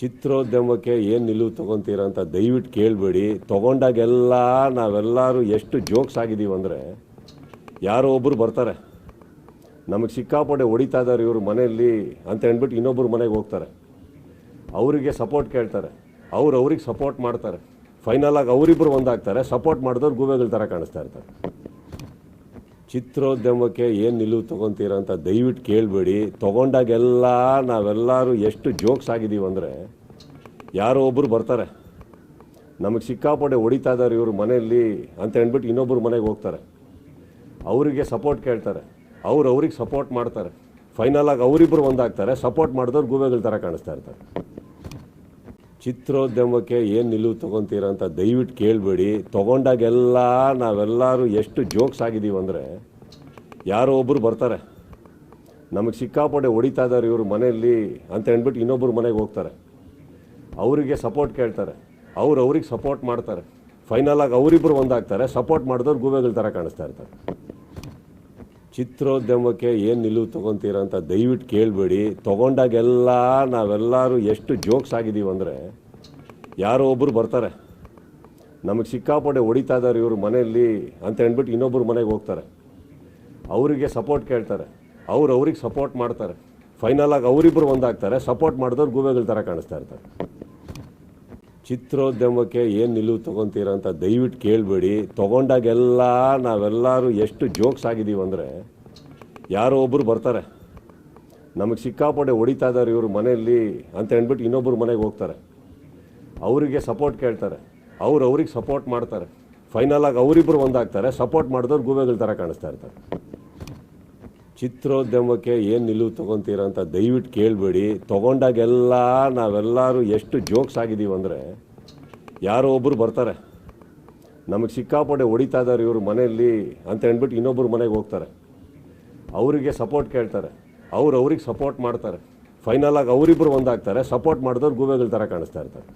ಚಿತ್ರೋದ್ಯಮಕ್ಕೆ ಏನು ನಿಲುವು ತೊಗೊತೀರ ಅಂತ ದಯವಿಟ್ಟು ಕೇಳಬೇಡಿ. ತೊಗೊಂಡಾಗೆಲ್ಲ ನಾವೆಲ್ಲರೂ ಎಷ್ಟು ಜೋಕ್ಸ್ ಆಗಿದ್ದೀವಿ ಅಂದರೆ ಯಾರೋ ಒಬ್ಬರು ಬರ್ತಾರೆ. ನಮಗೆ ಸಿಕ್ಕಾಪಟ್ಟೆ ಹೊಡಿತಾ ಇದ್ದಾರೆ ಇವರು ಮನೆಯಲ್ಲಿ ಅಂತ ಹೇಳ್ಬಿಟ್ಟು ಇನ್ನೊಬ್ಬರು ಮನೆಗೆ ಹೋಗ್ತಾರೆ. ಅವರಿಗೆ ಸಪೋರ್ಟ್ ಕೇಳ್ತಾರೆ. ಅವ್ರು ಅವ್ರಿಗೆ ಸಪೋರ್ಟ್ ಮಾಡ್ತಾರೆ. ಫೈನಲಾಗಿ ಅವರಿಬ್ಬರು ಒಂದಾಗ್ತಾರೆ. ಸಪೋರ್ಟ್ ಮಾಡಿದವ್ರು ಗೂಬೆಗಳ ಥರ ಕಾಣಿಸ್ತಾ ಇರ್ತಾರೆ. ಚಿತ್ರೋದ್ಯಮಕ್ಕೆ ಏನು ನಿಲುವು ತೊಗೊತೀರ ಅಂತ ದಯವಿಟ್ಟು ಕೇಳಬೇಡಿ. ತೊಗೊಂಡಾಗೆಲ್ಲ ನಾವೆಲ್ಲರೂ ಎಷ್ಟು ಜೋಕ್ಸ್ ಆಗಿದ್ದೀವಿ ಅಂದರೆ ಯಾರೋ ಒಬ್ಬರು ಬರ್ತಾರೆ. ನಮಗೆ ಸಿಕ್ಕಾಪಟ್ಟೆ ಹೊಡಿತಾ ಇದ್ದಾರೆ ಇವರು ಮನೆಯಲ್ಲಿ ಅಂತ ಹೇಳ್ಬಿಟ್ಟು ಇನ್ನೊಬ್ಬರು ಮನೆಗೆ ಹೋಗ್ತಾರೆ. ಅವರಿಗೆ ಸಪೋರ್ಟ್ ಕೇಳ್ತಾರೆ. ಅವ್ರು ಅವ್ರಿಗೆ ಸಪೋರ್ಟ್ ಮಾಡ್ತಾರೆ. ಫೈನಲಾಗಿ ಅವರಿಬ್ಬರು ಒಂದಾಗ್ತಾರೆ. ಸಪೋರ್ಟ್ ಮಾಡಿದವ್ರು ಗೂಬೆಗಳ ಥರ ಕಾಣಿಸ್ತಾ ಇರ್ತಾರೆ. ಚಿತ್ರೋದ್ಯಮಕ್ಕೆ ಏನು ನಿಲುವು ತೊಗೊತೀರ ಅಂತ ದಯವಿಟ್ಟು ಕೇಳಬೇಡಿ. ತೊಗೊಂಡಾಗೆಲ್ಲ ನಾವೆಲ್ಲರೂ ಎಷ್ಟು ಜೋಕ್ಸ್ ಆಗಿದ್ದೀವಿ ಅಂದರೆ ಯಾರೋ ಒಬ್ಬರು ಬರ್ತಾರೆ. ನಮಗೆ ಸಿಕ್ಕಾಪಟ್ಟೆ ಹೊಡಿತಾ ಇದ್ದಾರೆ ಇವರು ಮನೆಯಲ್ಲಿ ಅಂತ ಹೇಳ್ಬಿಟ್ಟು ಇನ್ನೊಬ್ಬರು ಮನೆಗೆ ಹೋಗ್ತಾರೆ. ಅವರಿಗೆ ಸಪೋರ್ಟ್ ಕೇಳ್ತಾರೆ. ಅವ್ರು ಅವ್ರಿಗೆ ಸಪೋರ್ಟ್ ಮಾಡ್ತಾರೆ. ಫೈನಲ್ ಆಗಿ ಅವರಿಬ್ಬರು ಒಂದಾಗ್ತಾರೆ. ಸಪೋರ್ಟ್ ಮಾಡಿದವ್ರು ಗೂಬೆಗಳ ಥರ ಕಾಣಿಸ್ತಾ ಇರ್ತಾರೆ. ಚಿತ್ರೋದ್ಯಮಕ್ಕೆ ಏನು ನಿಲುವು ತೊಗೊತೀರ ಅಂತ ದಯವಿಟ್ಟು ಕೇಳಬೇಡಿ. ತೊಗೊಂಡಾಗೆಲ್ಲ ನಾವೆಲ್ಲರೂ ಎಷ್ಟು ಜೋಕ್ಸ್ ಆಗಿದ್ದೀವಿ ಅಂದರೆ ಯಾರೋ ಒಬ್ಬರು ಬರ್ತಾರೆ. ನಮಗೆ ಸಿಕ್ಕಾಪಟ್ಟೆ ಹೊಡಿತಾ ಇದ್ದಾರೆ ಇವರು ಮನೆಯಲ್ಲಿ ಅಂತ ಹೇಳ್ಬಿಟ್ಟು ಇನ್ನೊಬ್ಬರು ಮನೆಗೆ ಹೋಗ್ತಾರೆ. ಅವರಿಗೆ ಸಪೋರ್ಟ್ ಕೇಳ್ತಾರೆ. ಅವ್ರು ಅವ್ರಿಗೆ ಸಪೋರ್ಟ್ ಮಾಡ್ತಾರೆ. ಫೈನಲ್ ಆಗಿ ಅವರಿಬ್ಬರು ಒಂದಾಗ್ತಾರೆ. ಸಪೋರ್ಟ್ ಮಾಡಿದವ್ರು ಗೂಬೆಗಳ ಥರ ಕಾಣಿಸ್ತಾ ಇರ್ತಾರೆ. ಚಿತ್ರೋದ್ಯಮಕ್ಕೆ ಏನು ನಿಲುವು ತೊಗೊತೀರ ಅಂತ ದಯವಿಟ್ಟು ಕೇಳಬೇಡಿ. ತೊಗೊಂಡಾಗೆಲ್ಲ ನಾವೆಲ್ಲರೂ ಎಷ್ಟು ಜೋಕ್ಸ್ ಆಗಿದ್ದೀವಿ ಅಂದರೆ ಯಾರೋ ಒಬ್ಬರು ಬರ್ತಾರೆ. ನಮಗೆ ಸಿಕ್ಕಾಪಟ್ಟೆ ಹೊಡಿತಾ ಇದ್ದಾರೆ ಇವರು ಮನೆಯಲ್ಲಿ ಅಂತ ಹೇಳ್ಬಿಟ್ಟು ಇನ್ನೊಬ್ಬರು ಮನೆಗೆ ಹೋಗ್ತಾರೆ. ಅವರಿಗೆ ಸಪೋರ್ಟ್ ಕೇಳ್ತಾರೆ. ಅವ್ರು ಅವ್ರಿಗೆ ಸಪೋರ್ಟ್ ಮಾಡ್ತಾರೆ. ಫೈನಲ್ ಆಗಿ ಅವರಿಬ್ಬರು ಒಂದಾಗ್ತಾರೆ. ಸಪೋರ್ಟ್ ಮಾಡಿದವ್ರು ಗೂಬೆಗಳ ಥರ ಕಾಣಿಸ್ತಾ ಇರ್ತಾರೆ. ಚಿತ್ರೋದ್ಯಮಕ್ಕೆ ಏನು ನಿಲುವು ತೊಗೊತೀರ ಅಂತ ದಯವಿಟ್ಟು ಕೇಳಬೇಡಿ. ತೊಗೊಂಡಾಗೆಲ್ಲ ನಾವೆಲ್ಲರೂ ಎಷ್ಟು ಜೋಕ್ಸ್ ಆಗಿದ್ದೀವಿ ಅಂದರೆ ಯಾರೋ ಒಬ್ಬರು ಬರ್ತಾರೆ. ನಮಗೆ ಸಿಕ್ಕಾಪಟ್ಟೆ ಹೊಡಿತಾ ಇದ್ದಾರೆ ಇವರು ಮನೆಯಲ್ಲಿ ಅಂತ ಹೇಳ್ಬಿಟ್ಟು ಇನ್ನೊಬ್ಬರು ಮನೆಗೆ ಹೋಗ್ತಾರೆ. ಅವರಿಗೆ ಸಪೋರ್ಟ್ ಕೇಳ್ತಾರೆ. ಅವ್ರು ಅವ್ರಿಗೆ ಸಪೋರ್ಟ್ ಮಾಡ್ತಾರೆ. ಫೈನಲ್ ಆಗಿ ಅವರಿಬ್ಬರು ಒಂದಾಗ್ತಾರೆ. ಸಪೋರ್ಟ್ ಮಾಡಿದವ್ರು ಗೂಬೆಗಳ ಥರ ಕಾಣಿಸ್ತಾ ಇರ್ತಾರೆ.